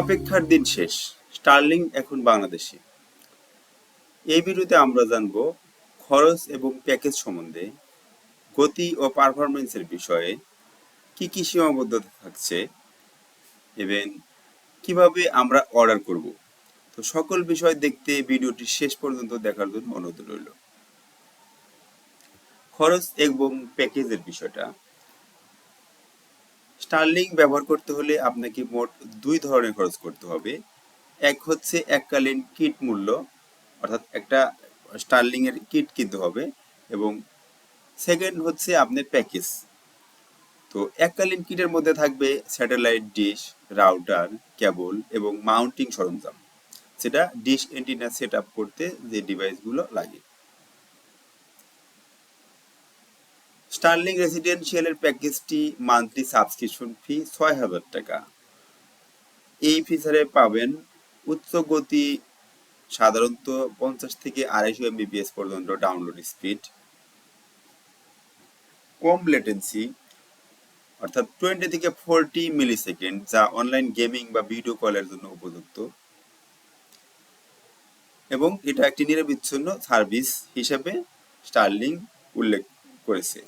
অপেক্ষার দিন শেষ। স্টার্লিং এখন বাংলাদেশে। এই ভিডিওতে আমরা জানব খরচ এবং প্যাকেজ সম্বন্ধে গতি ও পারফরমেন্সের বিষয়ে কি কি সীমাবদ্ধতা থাকছে, এবং কীভাবে আমরা অর্ডার করব। তো সকল বিষয় দেখতে ভিডিওটি শেষ পর্যন্ত দেখার জন্য অনুরোধ রইল। খরচ এবং প্যাকেজের বিষয়টা স্টার্লিং ব্যবহার করতে হলে আপনাকে মোট দুই ধরনের খরচ করতে হবে। এক হচ্ছে এককালীন কিট মূল্য, অর্থাৎ একটা স্টার্লিং এর কিট কিনতে হবে এবং সেকেন্ড হচ্ছে আপনার প্যাকেজ। তো এককালীন কিটের মধ্যে থাকবে স্যাটেলাইট ডিশ, রাউটার, কেবল এবং মাউন্টিং সরঞ্জাম। সেটা ডিশ এন্টিনা সেট আপ করতে যে ডিভাইসগুলো লাগে। স্টার্লিং রেসিডেন্সিয়ালের প্যাকেজটি মান্থলি সাবস্ক্রিপশন ফি ছয় হাজার টাকা। এই ফিচারে পাবেন উচ্চ গতি সাধারণত পঞ্চাশ থেকে আড়াইশো এমবিপিএস পর্যন্ত ডাউনলোড স্পিড কম লেটেন্সি অর্থাৎ টোয়েন্টি থেকে ফোরটি মিলি সেকেন্ড যা অনলাইন গেমিং বা ভিডিও কলের জন্য উপযুক্ত। এবং এটা একটি নিরবিচ্ছিন্ন সার্ভিস হিসেবে স্টার্লিং উল্লেখ করেছে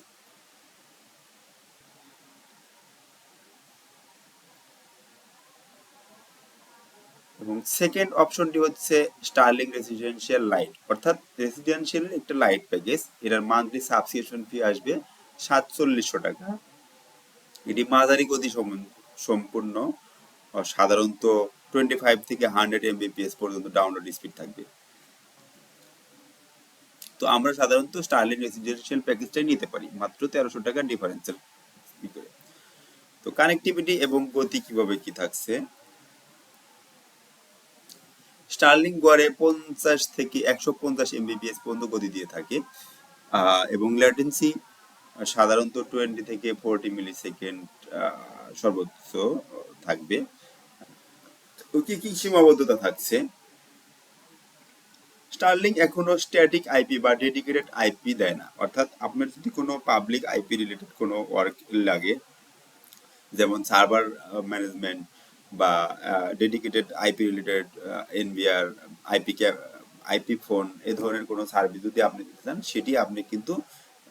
এবং সেকেন্ড অপশনটি হচ্ছে স্টার্লিং রেসিডেন্সিয়াল লাইট অর্থাৎ রেসিডেন্সিয়াল একটা লাইট প্যাকেজ এটার মান্থলি সাবস্ক্রিপশন ফি আসবে সাতচল্লিশশো টাকা। এটি মাঝারি গতি সম্পূর্ণ সাধারণত টোয়েন্টি ফাইভ থেকে হান্ড্রেড এমবিপিএস পর্যন্ত ডাউনলোড স্পিড থাকবে। তো আমরা সাধারণত স্টার্লিং রেসিডেন্সিয়াল প্যাকেজটাই নিতে পারি, মাত্র তেরোশো টাকা ডিফারেন্সের তো কানেক্টিভিটি এবং গতি কীভাবে কি থাকছে? স্টার্লিং গড়ে পঞ্চাশ থেকে একশো পঞ্চাশ এমবিপিএস পর্যন্ত গতি দিয়ে থাকে। এবং ল্যাটেন্সি সাধারণত টোয়েন্টি থেকে ফোরটি মিলি সেকেন্ড সর্বোচ্চ থাকবে। কি কি সীমাবদ্ধতা থাকছে? স্টার্লিং এখনও স্ট্যাটিক আইপি বা ডেডিকেটেড আইপি দেয় না। অর্থাৎ আপনার যদি কোনো পাবলিক আইপি রিলেটেড কোনো ওয়ার্ক লাগে, যেমন সার্ভার ম্যানেজমেন্ট বা dedicated IP related NVR IP IP phone এ ধরনের কোনো সার্ভিস যদি আপনি দিতে চান, সেটি আপনি কিন্তু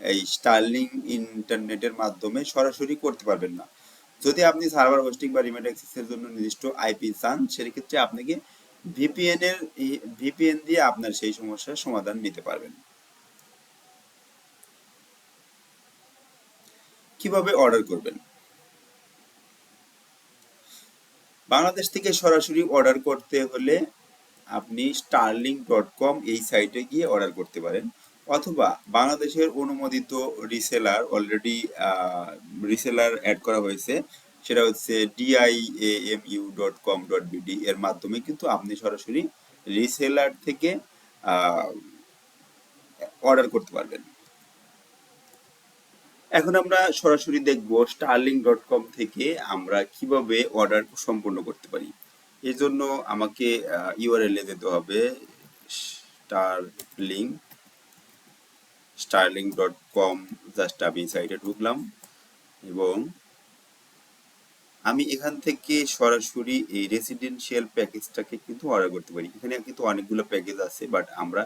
এই স্টার্লিং ইন্টারনেটের মাধ্যমে সরাসরি করতে পারবেন না। যদি আপনি সার্ভার হোস্টিং বা রিমোট অ্যাক্সেসের জন্য নির্দিষ্ট আইপি চান, সেক্ষেত্রে আপনাকে ভিপিএন এর ভিপিএন দিয়ে আপনার সেই সমস্যার সমাধান নিতে পারবেন। কীভাবে অর্ডার করবেন? বাংলাদেশ থেকে সরাসরি অর্ডার করতে হলে আপনি স্টারলিং ডট কম এই সাইটে গিয়ে অর্ডার করতে পারেন। অথবা বাংলাদেশের অনুমোদিত রিসেলার অলরেডি রিসেলার অ্যাড করা হয়েছে, সেটা হচ্ছে ডিআইএএমইউ ডট কম ডট বিডি এর মাধ্যমে কিন্তু আপনি সরাসরি রিসেলার থেকে অর্ডার করতে পারবেন। এখন আমরা সরাসরি দেখব স্টারলিং ডট কম থেকে আমরা কীভাবে অর্ডার সম্পূর্ণ করতে পারি। এই জন্য আমাকে ইউআরএল এ যেতে হবে starling starling dot com just আমি সাইটে ঢুকলাম এবং আমি এখান থেকে সরাসরি এই রেসিডেন্সিয়াল প্যাকেজটাকে কিন্তু অর্ডার করতে পারি। এখানে কিন্তু অনেকগুলো প্যাকেজ আছে বাট আমরা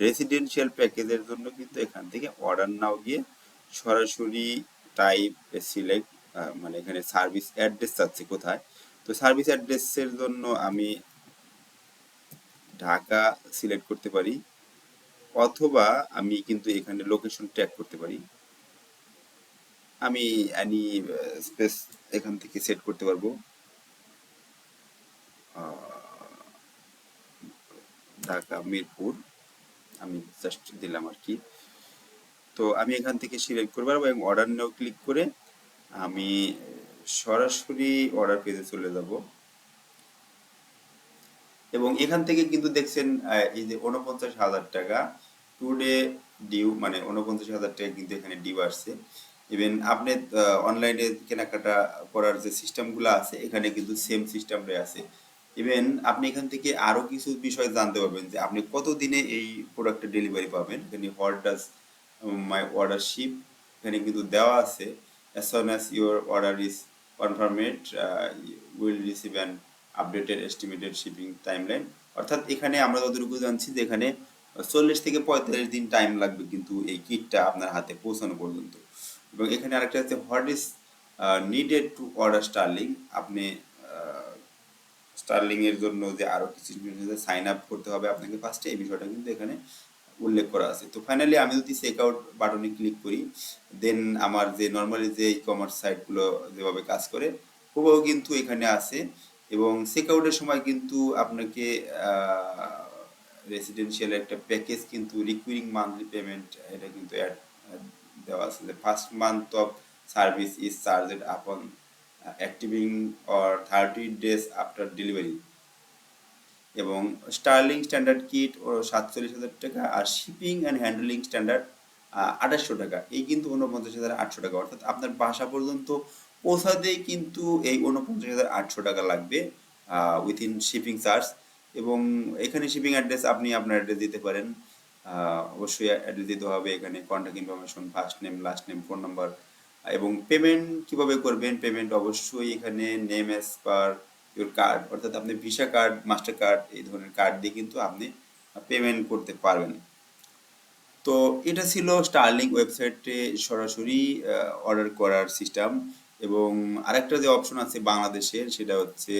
রেসিডেন্সিয়াল প্যাকেজের জন্য কিন্তু এখান থেকে অর্ডার নাও গিয়ে সরাসরি টাইপ সিলেক্ট মানে এখানে সার্ভিস অ্যাড্রেস চাচ্ছে কোথায়? তো সার্ভিস অ্যাড্রেসের জন্য আমি ঢাকা সিলেক্ট করতে পারি, অথবা আমি কিন্তু এখানে লোকেশন ট্যাগ করতে পারি। আমি অ্যানি স্পেস এখান থেকে সেট করতে পারব। ঢাকা মিরপুর, আমি জাস্ট দিলাম আর কি। তো আমি এখান থেকে সিলেক্ট করব এবং অর্ডার নেও ক্লিক করে আমি সরাসরি অর্ডার পেজে চলে যাব। এবং এখান থেকে কিন্তু দেখছেন এই যে উনপঞ্চাশ হাজার টাকা টু ডে ডিউ মানে উনপঞ্চাশ হাজার টাকা কিন্তু এখানে ডিউ আসছে। ইভেন আপনি অনলাইনে কেনাকাটা করার যে সিস্টেমগুলো আছে, এখানে কিন্তু সেম সিস্টেমটাই আছে। ইভেন আপনি এখান থেকে আরও কিছু বিষয় জানতে পারবেন যে আপনি কত দিনে এই প্রোডাক্টের ডেলিভারি পাবেন। এখানে ডাজ মাই অর্ডার শিপ এখানে কিন্তু দেওয়া আছে, as soon as your order is confirmed will receive an updated estimated shipping timeline অর্থাৎ এখানে আমরা যতটুকু জানছি যে এখানে চল্লিশ থেকে পঁয়তাল্লিশ দিন টাইম লাগবে কিন্তু এই কিটটা আপনার হাতে পৌঁছানো পর্যন্ত। এবং এখানে আরেকটা হচ্ছে what is needed to order Starlink আপনি স্টার্লিং এর জন্য যে আরও কিছু সাইন আপ করতে হবে আপনাকে ফার্স্টে এই বিষয়টা কিন্তু এখানে উল্লেখ করা আছে। তো ফাইনালি আমি যদি চেক আউট বাটনে ক্লিক করি দেন আমার যে নর্মালি যে ই কমার্স সাইটগুলো যেভাবে কাজ করে, হুবহু কিন্তু এখানে আছে এবং চেক আউটের সময় কিন্তু আপনাকে রেসিডেন্সিয়াল একটা প্যাকেজ কিন্তু রিকুইরিং মান্থলি পেমেন্ট এটা কিন্তু অ্যাড দেওয়া আছে। যে first month of service is charged upon activating or thirty days after delivery এবং স্টার্লিং স্ট্যান্ডার্ড কিট ও সাতচল্লিশ হাজার টাকা আর শিপিং অ্যান্ড হ্যান্ডলিং স্ট্যান্ডার্ড আঠাশশো টাকা। এই কিন্তু উনপঞ্চাশ হাজার আটশো টাকা। অর্থাৎ আপনার বাসা পর্যন্ত পৌঁছাতেই কিন্তু এই উনপঞ্চাশ হাজার আটশো টাকা লাগবে উইথিন শিপিং চার্জ এবং এখানে শিপিং অ্যাড্রেস আপনি আপনার অ্যাড্রেস দিতে পারেন। অবশ্যই অ্যাড্রেস দিতে হবে এখানে। Contact information first name last name phone number এবং পেমেন্ট কীভাবে করবেন? পেমেন্ট অবশ্যই এখানে name as per your card অর্থাৎ আপনি ভিসা কার্ড মাস্টার কার্ড এই ধরনের কার্ড দিয়ে কিন্তু আপনি পেমেন্ট করতে পারবেন। তো এটা ছিল স্টার্লিং ওয়েবসাইটে সরাসরি অর্ডার করার সিস্টেম এবং আরেকটা যে অপশন আছে বাংলাদেশের, সেটা হচ্ছে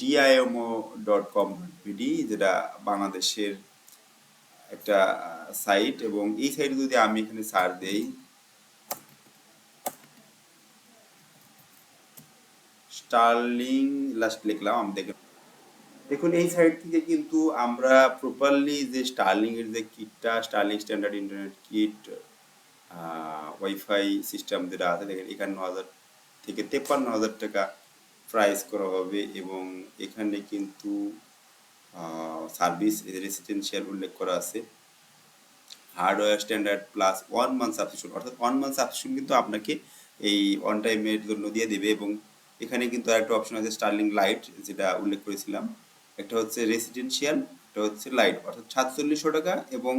ডিআইএমও ডট কম বিডি যেটা বাংলাদেশের একটা সাইট এবং এই সাইটে যদি আমি এখানে সার্চ দেই স্টার্লিং লাস্ট লিখলাম আমি দেখে দেখুন, এই সাইট থেকে কিন্তু আমরা প্রপারলি যে স্টার্লিং এর যে কিটটা Starlink standard internet kit WiFi system যেটা আছে, দেখেন একান্ন হাজার থেকে তেপ্পান্ন হাজার টাকা প্রাইস করা হবে এবং এখানে কিন্তু সার্ভিস রেসিডেন্সিয়াল উল্লেখ করা আছে। Hardware standard plus one month subscription অর্থাৎ ওয়ান মান্থ সাবস্ক্রিপশন কিন্তু আপনাকে এই অন টাইমের জন্য দিয়ে দেবে এবং এখানে কিন্তু আরেকটা অপশন আছে স্টার্লিং লাইট যেটা উল্লেখ করেছিলাম। একটা হচ্ছে রেসিডেন্সিয়াল একটা হচ্ছে লাইট অর্থাৎ সাতচল্লিশশো টাকা এবং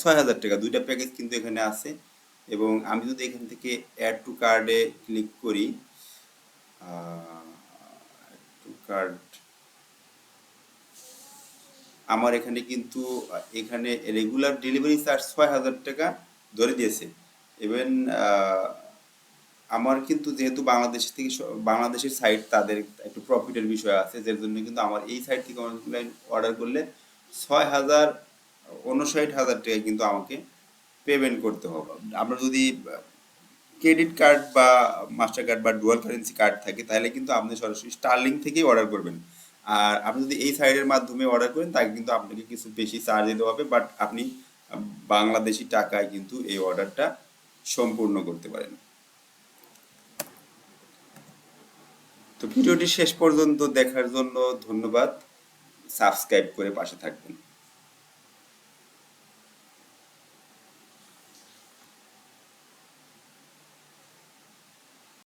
ছয় হাজার টাকা। দুইটা প্যাকেজ কিন্তু এখানে আছে। এবং আমি যদি এখান থেকে অ্যাড টু কার্ডে ক্লিক করি টু কার্ড আমার এখানে কিন্তু, এখানে রেগুলার ডেলিভারি চার্জ ছয় হাজার টাকা ধরে দিয়েছে। ইভেন আমার কিন্তু যেহেতু বাংলাদেশ থেকে বাংলাদেশের সাইট তাদের একটু প্রফিটের বিষয় আছে, যার জন্য কিন্তু আমার এই সাইট থেকে অনলাইন অর্ডার করলে ছয় হাজার উনষাট হাজার টাকা কিন্তু আমাকে পেমেন্ট করতে হবে। আমরা যদি ক্রেডিট কার্ড বা মাস্টার কার্ড বা ডুয়াল কারেন্সি কার্ড থাকে, তাহলে কিন্তু আপনি সরাসরি স্টার্লিং থেকেই অর্ডার করবেন। আর আপনি যদি এই সাইডের মাধ্যমে অর্ডার করেন, তাকে কিন্তু আপনাকে কিছু বেশি চার্জ দিতে হবে বাট আপনি, বাংলাদেশি টাকায় কিন্তু এই অর্ডারটা সম্পূর্ণ করতে পারেন। তো ভিডিওটি শেষ পর্যন্ত দেখার জন্য ধন্যবাদ। সাবস্ক্রাইব করে পাশে থাকবেন।